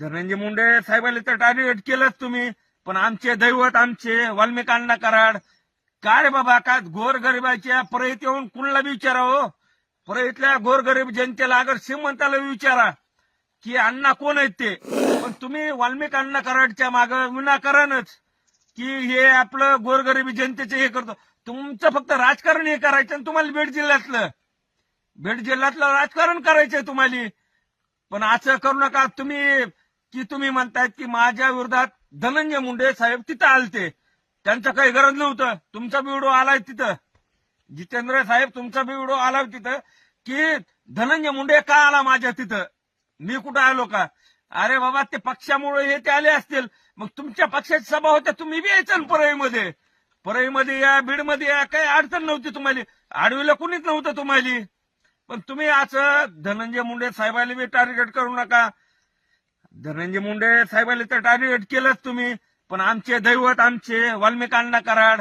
धनंजय मुंडे साहेबांनी तर टार्गेट केलंच तुम्ही पण आमचे दैवत आमचे वाल्मिक अण्णा कराड. काय रे बाबा का गोरगरिबाच्या परत येऊन कुणाला बी विचारा हो? परळीतल्या गोरगरीब जनतेला अगर श्रीमंताला विचारा की अण्णा कोण आहेत ते? पण तुम्ही वाल्मिक अण्णा कराडच्या माग विनाकारणच की हे आपलं गोरगरिबी जनतेचे हे करतो. तुमचं फक्त राजकारण हे करायचं आणि तुम्हाला बीड जिल्ह्यातलं. बीड जिल्ह्यातलं राजकारण करायचंय तुम्हाला. पण असं करू नका तुम्ही की तुम्ही म्हणतायत की माझ्या विरोधात धनंजय मुंडे साहेब तिथं आलते. त्यांचं काही गरज नव्हतं. तुमचा बी व्हिडिओ आलाय तिथं. जितेंद्र साहेब तुमचा बी व्हिडिओ आला तिथं की धनंजय मुंडे का आला माझ्या तिथं? मी कुठं आलो का? अरे बाबा ते पक्षामुळे हे ते आले असतील. मग तुमच्या पक्षाची सभा होत्या तुम्ही बी यायचं परळीमध्ये. परळीमध्ये या बीडमध्ये या काही अडचण नव्हती तुम्हाला. आडवीला कुणीच नव्हतं तुम्हाला. पण तुम्ही असं धनंजय मुंडे साहेबांनी बी टार्गेट करू नका. धनंजय मुंडे साहेबाला तर टार्गेट केलंच तुम्ही पण आमचे दैवत आमचे वाल्मिकांना कराड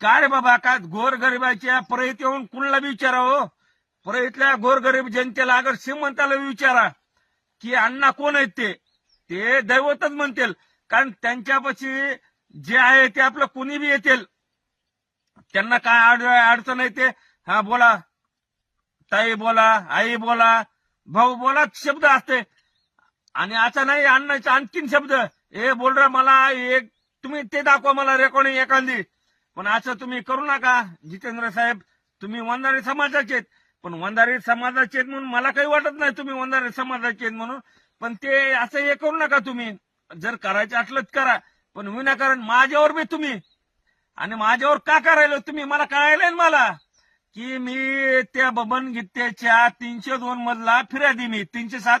काय रे बाबा का गोरगरिबाच्या परत येऊन कुणाला बी विचारा हो? परळीतल्या गोरगरीब जनतेला अगर श्रीमंताला विचारा की अण्णा कोण आहेत ते? ते दैवतच म्हणतील. कारण त्यांच्यापाशी जे आहे ते आपलं कुणी बी येतील? त्यांना काय अडचण आहे ते? हा बोला. ताई बोला आई बोला. भाऊ बोला शब्द असते. आणि आता नाही अण्णाचा आणखीन शब्द. ए बोलरा मला एक तुम्ही ते दाखवा मला रेकॉर्डिंग एखादी. पण असं तुम्ही करू नका. जितेंद्र साहेब तुम्ही वंधारे समाजाचे पण वंधारे समाजाचे आहेत म्हणून मला काही वाटत नाही तुम्ही वंधारे समाजाचे आहेत म्हणून. पण ते असं हे करू नका तुम्ही. जर करायचं असलं करा. पण विनाकारण माझ्यावर बी तुम्ही. आणि माझ्यावर का करायला तुम्ही? मला कळायला मला. की मी त्या बबन गीतेच्या तीनशे दोन मधला फिर्यादी मी तीनशे सात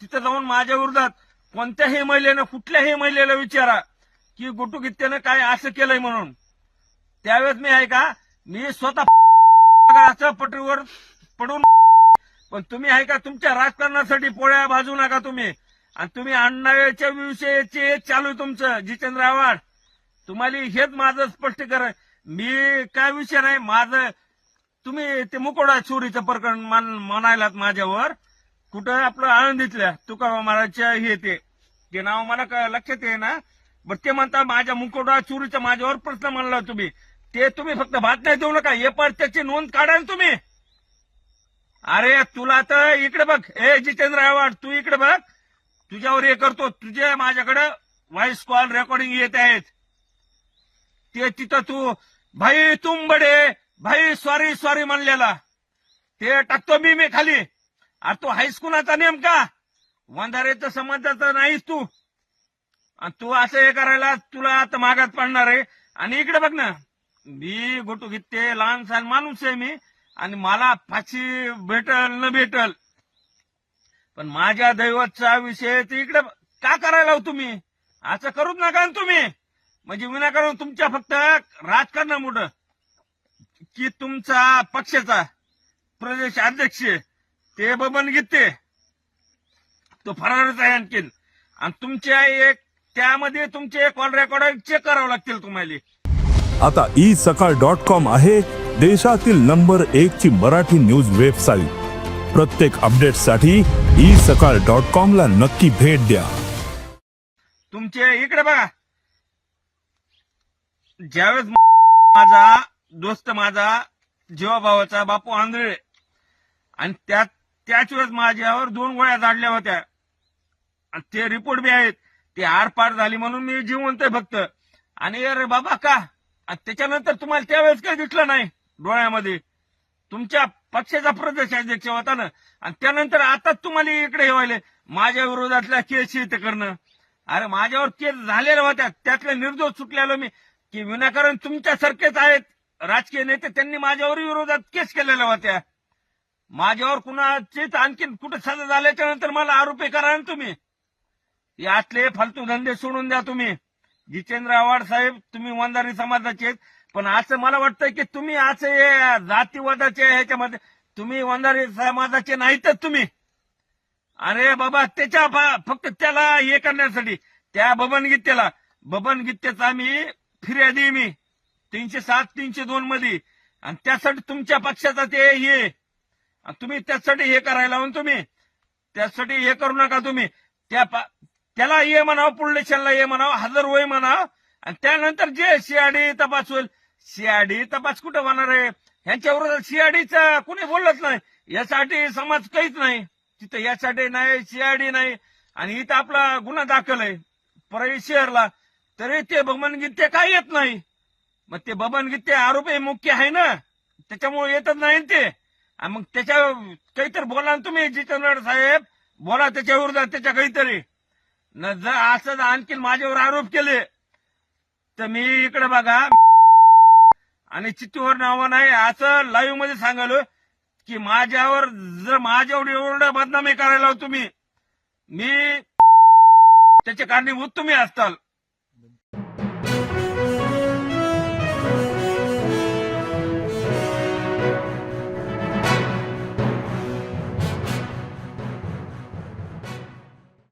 तिथं जाऊन माझ्या विरोधात कोणत्याही महिलेनं कुठल्याही महिलेला विचारा की गुटू गित्त्यानं काय असं केलंय म्हणून. त्यावेळेस मी आहे का मी स्वतः असं पटरीवर पडून पण तुम्ही आहे का तुमच्या राजकारणासाठी पोळ्या भाजू नका तुम्ही. आणि तुम्ही अण्णाच्या विषयाचे चालू आहे तुमचं जितेंद्र आव्हाड. तुम्हाला हेच माझं स्पष्ट कर. मी काय विषय नाही माझं तुम्ही ते मुकोडा चोरीचं प्रकरण म्हणायलात माझ्यावर. कुठं आपलं आळंदीतल्या तुकाराम महाराजच्या हे ते ते नाव मला लक्षात आहे ना बरं ते म्हणता माझ्या मुकोडा चुरीचा माझ्यावर प्रश्न मांडला तुम्ही. ते तुम्ही फक्त बातम्या देऊ नका. हे पण त्याची नोंद काढा ना तुम्ही. अरे तुला तर इकडे बघ. ए जितेंद्र आव्हाड तू इकडे बघ. तुझ्यावर हे करतो. तुझे माझ्याकडे व्हॉइस कॉल रेकॉर्डिंग येत आहेत. ते तिथं तू भाई तुंबडे भाई सॉरी सॉरी म्हणलेला. ते टाकतो मी मी खाली. अरे तू हायस्कुलाचा नेमका. वंधारेचा समाजाचा नाहीस तू. आणि तू असं हे करायला तुला आता मागात पडणार आहे. आणि इकडे बघ ना मी गोटू घेते लहान सहान माणूस आहे मी. आणि मला फाशी भेटल न भेटल. पण माझ्या दैवतचा विषय ते इकडे का करायला हो तुम्ही? असं करूच नका तुम्ही. म्हणजे विनाकारण तुमच्या फक्त राजकारणामुळं की तुमचा पक्षाचा प्रदेश अध्यक्ष ते बबन गीते तो फरारच आहे आणखीन आणि तुमच्या एक त्यामध्ये तुमचे कॉल रेकॉर्ड चेक करावं लागतील तुम्हाला. आता ई सकाळ डॉट कॉम आहे देशातील नंबर एक ची मराठी न्यूज वेबसाईट प्रत्येक अपडेटसाठी ई सकाळ डॉट कॉम ला नक्की भेट द्या. तुमचे इकडे बघा. ज्यावेळेस माझा दोस्त माझा जीवाभावाचा बापू आंधळे. आणि त्यात त्याच वेळेस माझ्यावर दोन गोळ्या झाडल्या होत्या. आणि ते रिपोर्ट बी आहेत. ते आरपार झाली म्हणून मी जिवंत फक्त. आणि अरे बाबा का? आणि त्याच्यानंतर तुम्हाला त्यावेळेस काही दिसलं नाही डोळ्यामध्ये. तुमच्या पक्षाचा प्रदेश अध्यक्ष होता ना. आणि त्यानंतर आताच तुम्हाला इकडे हे व्हायले. माझ्या विरोधातल्या केस इथे करणं. अरे माझ्यावर केस झालेल्या होत्या. त्यातले निर्दोष सुटलेलो मी. की विनाकारण तुमच्यासारखेच आहेत राजकीय नेते त्यांनी माझ्यावर विरोधात केस केलेल्या होत्या. माझ्यावर कुणाचीच आणखीन कुठे सजा झाल्याच्यानंतर मला आरोपी करा ना तुम्ही. यातले फालतू धंदे सोडून द्या तुम्ही. जितेंद्र आव्हाड साहेब तुम्ही वंदारी समाजाचे आहेत. पण असं मला वाटतं की तुम्ही असं हे जातीवादाचे ह्याच्यामध्ये. तुम्ही वंदारी समाजाचे नाहीतच तुम्ही. अरे बाबा त्याच्या फक्त त्याला हे करण्यासाठी त्या बबन गीतेला बबन गीतेचा आम्ही फिर्यादी मी. तीनशे सात तीनशे दोन मध्ये. आणि त्यासाठी तुमच्या पक्षाचा ते हे तुम्ही त्यासाठी हे करायला लावून तुम्ही त्यासाठी हे करू नका तुम्ही. त्या त्याला ये म्हणावं पुल्लेशनला ये म्हणावं हजर होय म्हणावं. आणि त्यानंतर जे सीआयडी तपास होईल सीआयडी तपास कुठं होणार आहे? ह्यांच्या विरोधात सीआयडीचा कुणी बोलत नाही? यासाठी समाज काहीच नाही. तिथं यासाठी नाही सीआयडी नाही. आणि इथं आपला गुन्हा दाखल आहे. परळी शहरला. तरी ते बबन गीते काय येत नाही? मग ते बबन गीते आरोपी मुख्य आहे ना? त्याच्यामुळे येतच नाही ते. मग त्याच्या काहीतरी बोला ना तुम्ही जितेंद्र साहेब. बोला त्याच्या विरोधात त्याच्या काहीतरी. न जर असं जर आणखी माझ्यावर आरोप केले तर मी इकडे बघा. आणि चित्तूवर नावं नाही असं लाईव्हमध्ये सांगालो की माझ्यावर जर माझ्यावर एवढं बदनामी करायला तुम्ही मी त्याचे कारणीभूत तुम्ही असताल.